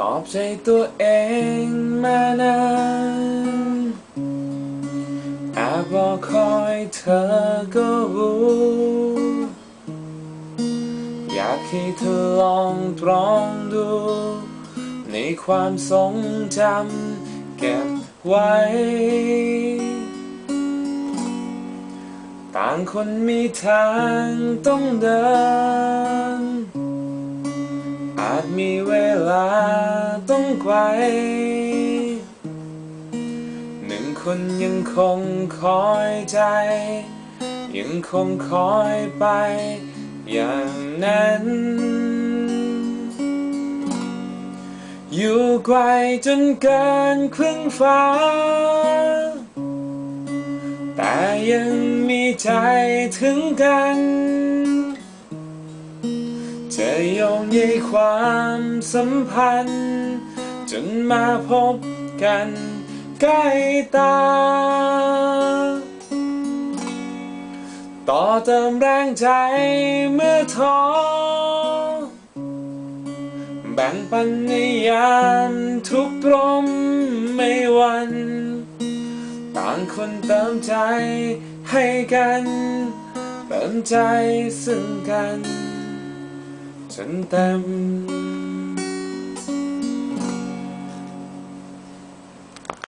ตอบใจตัวเองมานานแอบรอคอยเธอก็รู้ อยากให้เธอลองตรองดู ในความทรงจำเก็บไว้ ต่างคนมีทางต้องเดิน อาจมีเว งไกล หนึ่งคนยังคงคอยใจ ยังคงคอยไปอย่างนั้น อยู่ไกลจนเกินครึ่งฟ้า แต่ยังมีใจถึงกัน จะโยงใยความสัมพันธ์ จนมาพบกันใกล้ตา ต่อเติมแรงใจเมื่อท้อแบ่งปันในยามทุกข์ตรมไม่วัน ต่างคนเติมใจให้กัน เติมใจซึ่งกัน จนเต็ม